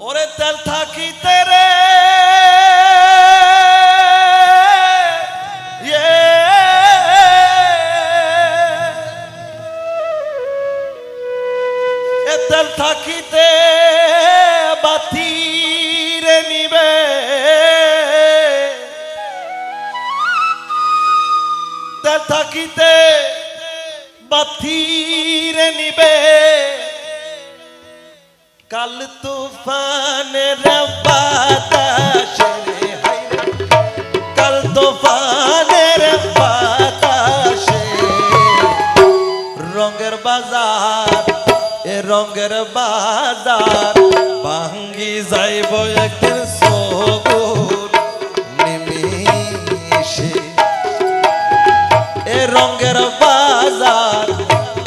ওরে তেল থাকিতে রে ইয়ে। তেল থাকিতে বাতি রে নিবে। তেল থাকিতে বাতি রে নিবে। কাল তুফানের বাতাসে কাল তুফানের বাতাসে রঙের বাজার, এ রঙের বাজার, ভাঙ্গি যাইব একদিন সগুর নিমিষে। এ রঙের বাজার,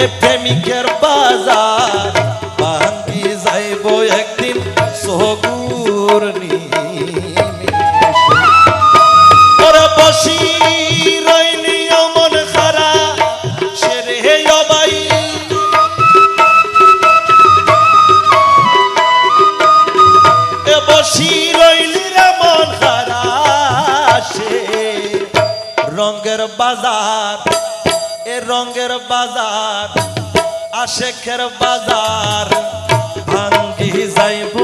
এ প্রেমিকের বাজার বাজার আশেখের বাজার ভাঙ্গি যাইব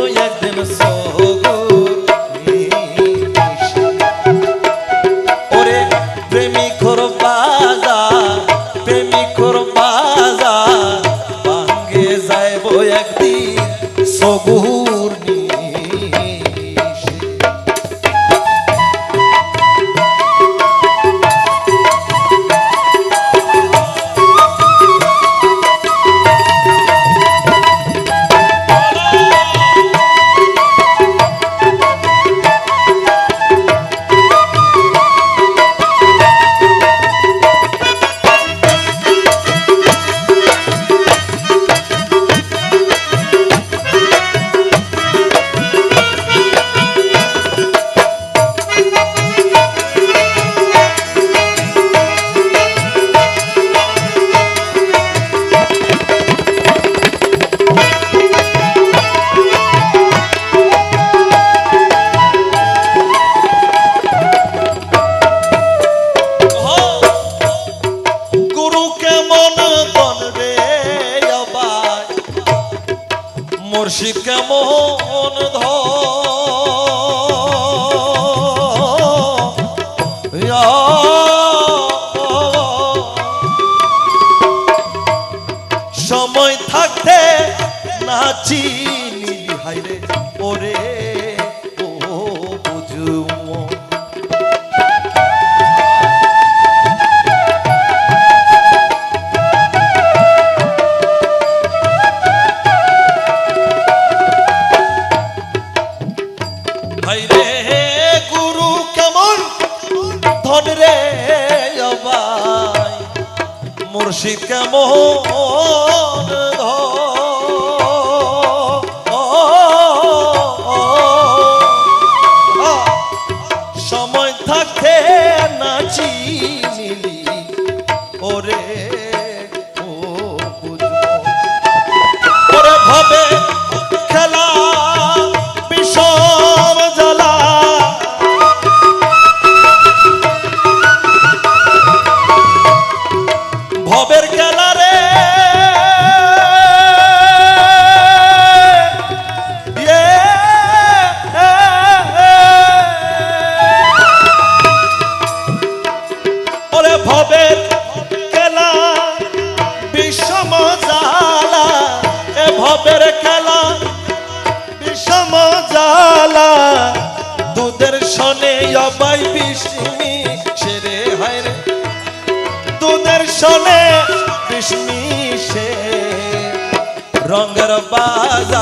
মুর্শিদ কেমন সময় থাকতে নাচি নিলি হাইরে ওরে ও বুঝুমো। মুর্শিদ কেমন? ভবের খেলা বিষম জ্বালা এ ভবের খেলা। বিষম জ্বালা দুধের সনে অবাই বিষ্মি সেরে হায় রে। দুধের সনে বিষ্মি সে। রঙের বাজার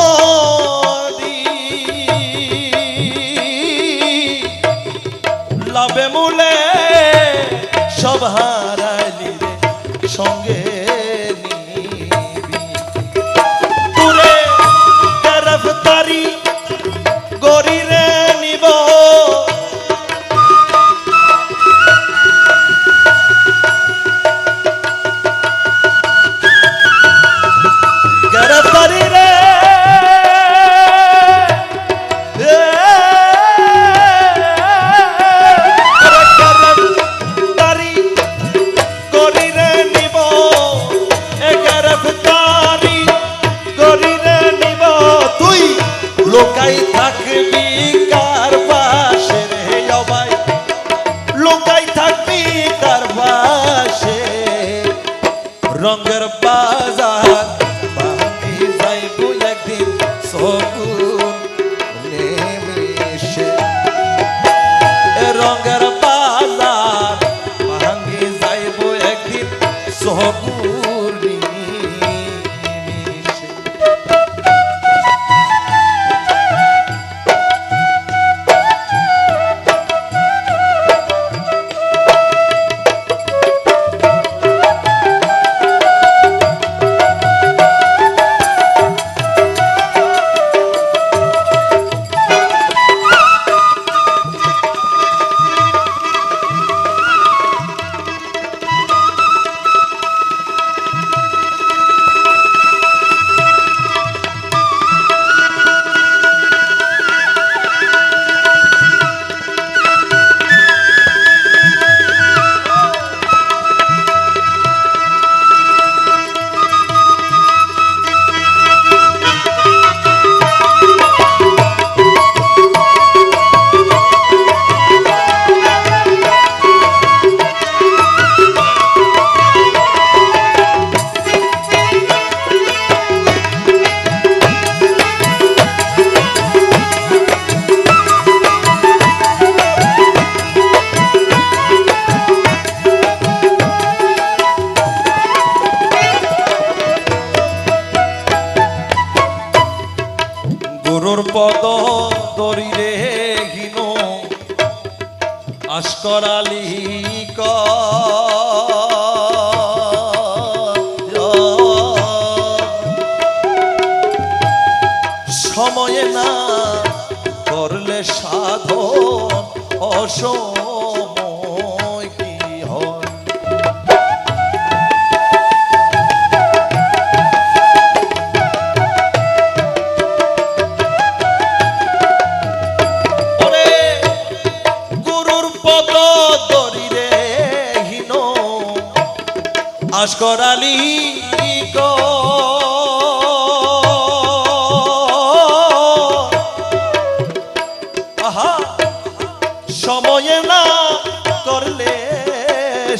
Caetá, que me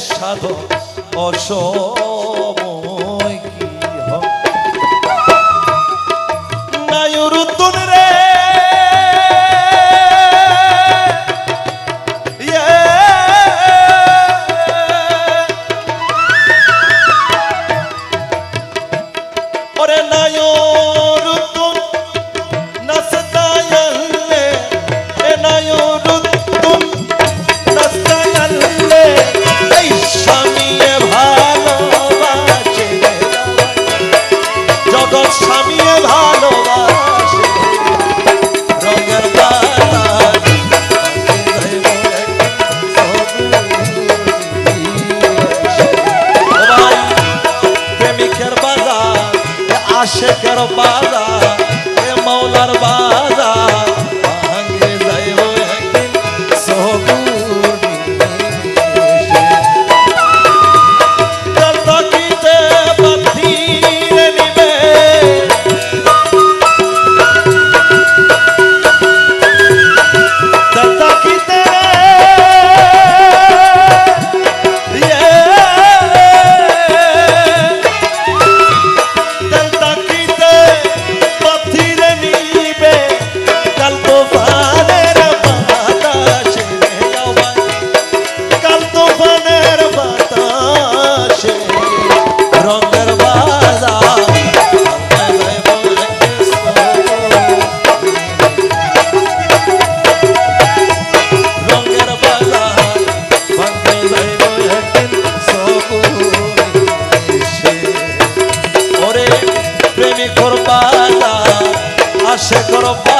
সাধ অসময় কি হয়? নায়ুর উত্তনের chega, quero paz. সে করো